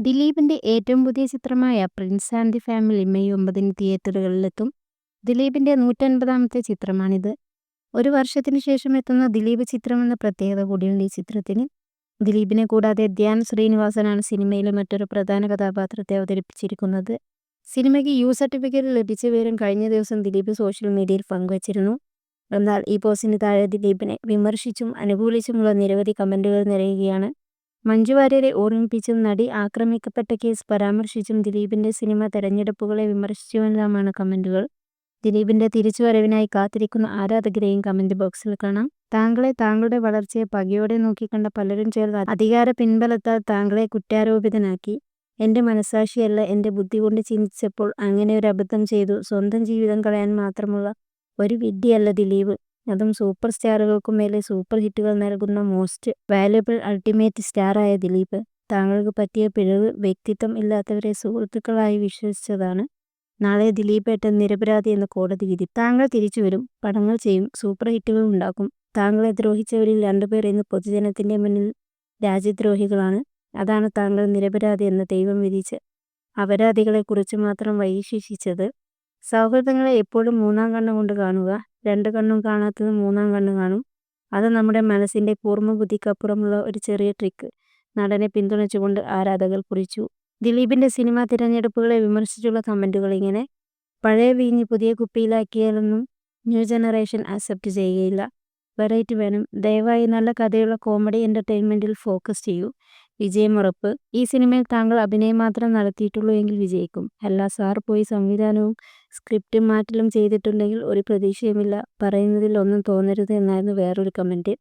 ദിലീപിന്റെ ഏറ്റവും പുതിയ ചിത്രമായ Prince and the Family May ഒമ്പതിന് തിയേറ്ററുകളിലെത്തും ദിലീപിന്റെ നൂറ്റൻപതാമത്തെ ചിത്രമാണിത്. ഒരു വർഷത്തിന് ശേഷം എത്തുന്ന ദിലീപ് ചിത്രമെന്ന പ്രത്യേകത കൂടിയുണ്ട് ഈ ചിത്രത്തിന്. ദിലീപിനെ കൂടാതെ ധ്യാൻ ശ്രീനിവാസനാണ് സിനിമയിലെ മറ്റൊരു പ്രധാന കഥാപാത്രത്തെ അവതരിപ്പിച്ചിരിക്കുന്നത്. സിനിമയ്ക്ക് യു സർട്ടിഫിക്കറ്റ് ലഭിച്ച വിവരം കഴിഞ്ഞ ദിവസം ദിലീപ് സോഷ്യൽ മീഡിയയിൽ പങ്കുവച്ചിരുന്നു. എന്നാൽ ഈ പോസ്റ്റിന് താഴെ ദിലീപിനെ വിമർശിച്ചും അനുകൂലിച്ചുമുള്ള നിരവധി കമന്റുകൾ നിറയുകയാണ്. മഞ്ജു വാര്യരെ ഓർമ്മിപ്പിച്ചും നടി ആക്രമിക്കപ്പെട്ട കേസ് പരാമർശിച്ചും ദിലീപിന്റെ സിനിമ തെരഞ്ഞെടുപ്പുകളെ വിമർശിച്ചുമെല്ലാമാണ് കമന്റുകൾ. ദിലീപിന്റെ തിരിച്ചുവരവിനായി കാത്തിരിക്കുന്ന ആരാധകരെയും കമന്റ് ബോക്സിൽ കാണാം. താങ്കളെ താങ്കളുടെ വളർച്ചയെ പകയോടെ നോക്കിക്കണ്ട പലരും ചേർന്ന് അധികാര പിൻബലത്താൽ താങ്കളെ കുറ്റാരോപിതനാക്കി. എന്റെ മനസാക്ഷിയല്ല എന്റെ ബുദ്ധി കൊണ്ട് ചിന്തിച്ചപ്പോൾ അങ്ങനെ ഒരു അബദ്ധം ചെയ്തു. സ്വന്തം ജീവിതം കളയാൻ മാത്രമുള്ള ഒരു വിഡ്ഢിയല്ല ദിലീപ്. അതും സൂപ്പർ സ്റ്റാറുകൾക്കു മേലെ സൂപ്പർ ഹിറ്റുകൾ നൽകുന്ന മോസ്റ്റ് വാല്യുബിൾ അൾട്ടിമേറ്റ് സ്റ്റാറായ ദിലീപ് താങ്കൾക്ക് പറ്റിയ പിഴവ് വ്യക്തിത്വം ഇല്ലാത്തവരെ സുഹൃത്തുക്കളായി വിശ്വസിച്ചതാണ്. നാളെ ദിലീപ് ദിലീപേട്ടൻ നിരപരാധി എന്ന കോടതി വിധി. താങ്കൾ തിരിച്ചുവരും, പടങ്ങൾ ചെയ്യും. സൂപ്പർ ഹിറ്റുകൾ ഉണ്ടാക്കും. താങ്കളെ ദ്രോഹിച്ചവരിൽ രണ്ടുപേർ ഇന്ന് പൊതുജനത്തിന്റെ മുന്നിൽ രാജ്യദ്രോഹികളാണ്. അതാണ് താങ്കൾ നിരപരാധി എന്ന ദൈവം വിധിച്ച് അപരാധികളെക്കുറിച്ച് മാത്രം വൈശേഷിച്ചത് സൗഹൃദങ്ങളെ എപ്പോഴും മൂന്നാം കണ്ണുകൊണ്ട് കാണുക രണ്ട് കണ്ണും കാണാത്തത് മൂന്നാം കണ്ണ് കാണും. അത് നമ്മുടെ മനസ്സിന്റെ പൂർണബുദ്ധിക്കപ്പുറമുള്ള ഒരു ചെറിയ ട്രിക്ക് നടനെ പിന്തുണച്ചുകൊണ്ട് ആരാധകർ കുറിച്ചു. ദിലീപിന്റെ സിനിമാ തിരഞ്ഞെടുപ്പുകളെ വിമർശിച്ചുള്ള കമന്റുകൾ ഇങ്ങനെ. പഴയ വീഞ്ഞ് പുതിയ കുപ്പിയിലാക്കിയാലൊന്നും ന്യൂ ജനറേഷൻ അക്സെപ്റ്റ് ചെയ്യുകയില്ല. വെറൈറ്റി വേണം. ദയവായി നല്ല കഥയുള്ള കോമഡി എന്റർടൈൻമെന്റിൽ ഫോക്കസ് ചെയ്യൂ. വിജയം ഉറപ്പ് ഈ സിനിമയിൽ താങ്കൾ അഭിനയം മാത്രം നടത്തിയിട്ടുള്ളൂ എങ്കിൽ വിജയിക്കും. അല്ല സാർ പോയി സംവിധാനവും സ്ക്രിപ്റ്റ് മാറ്റലും ചെയ്തിട്ടുണ്ടെങ്കിൽ ഒരു പ്രതീക്ഷയുമില്ല. പറയുന്നതിൽ ഒന്നും തോന്നരുത് എന്നായിരുന്നു വേറൊരു കമന്റ്